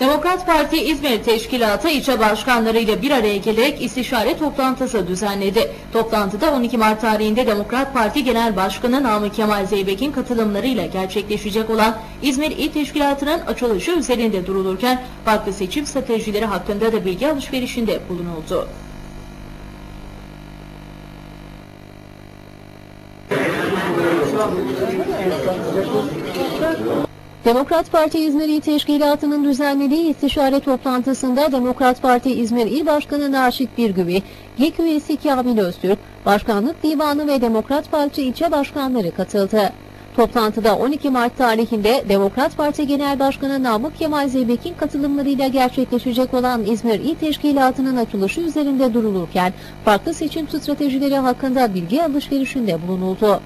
Demokrat Parti İzmir Teşkilatı ilçe başkanlarıyla bir araya gelerek istişare toplantısı düzenledi. Toplantıda 12 Mart tarihinde Demokrat Parti Genel Başkanı Namık Kemal Zeybek'in katılımlarıyla gerçekleşecek olan İzmir İl Teşkilatı'nın açılışı üzerinde durulurken farklı seçim stratejileri hakkında da bilgi alışverişinde bulunuldu. Demokrat Parti İzmir İl Teşkilatı'nın düzenlediği istişare toplantısında Demokrat Parti İzmir İl Başkanı Naşit Birgüvi, GİK üyesi Kamil Öztürk, Başkanlık Divanı ve Demokrat Parti ilçe başkanları katıldı. Toplantıda 12 Mart tarihinde Demokrat Parti Genel Başkanı Namık Kemal Zeybek'in katılımlarıyla gerçekleşecek olan İzmir İl Teşkilatı'nın açılışı üzerinde durulurken farklı seçim stratejileri hakkında bilgi alışverişinde bulunuldu.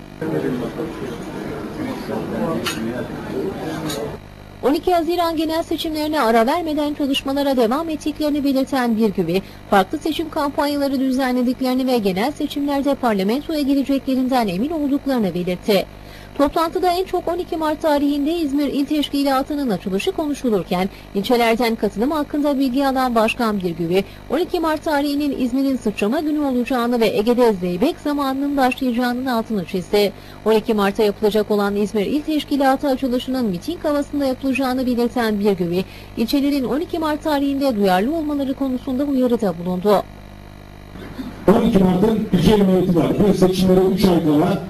12 Haziran genel seçimlerine ara vermeden çalışmalara devam ettiklerini belirten bir gibi farklı seçim kampanyaları düzenlediklerini ve genel seçimlerde parlamentoya gireceklerinden emin olduklarını belirtti. Toplantıda en çok 12 Mart tarihinde İzmir İl Teşkilatı'nın açılışı konuşulurken ilçelerden katılım hakkında bilgi alan Başkan Birgüvi 12 Mart tarihinin İzmir'in sıçrama günü olacağını ve Ege'de zeybek zamanının başlayacağının altını çizdi. 12 Mart'ta yapılacak olan İzmir İl Teşkilatı açılışının miting havasında yapılacağını belirten Birgüvi, ilçelerin 12 Mart tarihinde duyarlı olmaları konusunda uyarıda bulundu. 12 Mart'ın ilçe cumhuriyeti var. Bu seçimlere 3 ay kala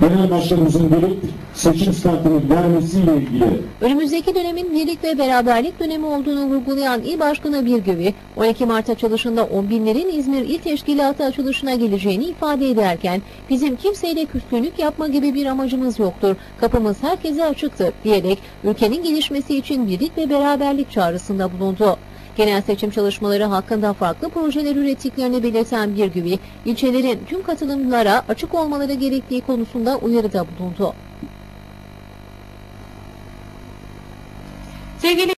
genel başkanımızın gelip seçim startını vermesiyle ilgili Önümüzdeki dönemin birlik ve beraberlik dönemi olduğunu vurgulayan İl Başkanı Birgövi, 12 Mart açılışında on binlerin İzmir İl Teşkilatı açılışına geleceğini ifade ederken, bizim kimseyle küskünlük yapma gibi bir amacımız yoktur, kapımız herkese açıktır diyerek ülkenin gelişmesi için birlik ve beraberlik çağrısında bulundu. Genel seçim çalışmaları hakkında farklı projeler ürettiklerini belirten Birgüvi, ilçelerin tüm katılımcılara açık olmaları gerektiği konusunda uyarıda bulundu. Sevgili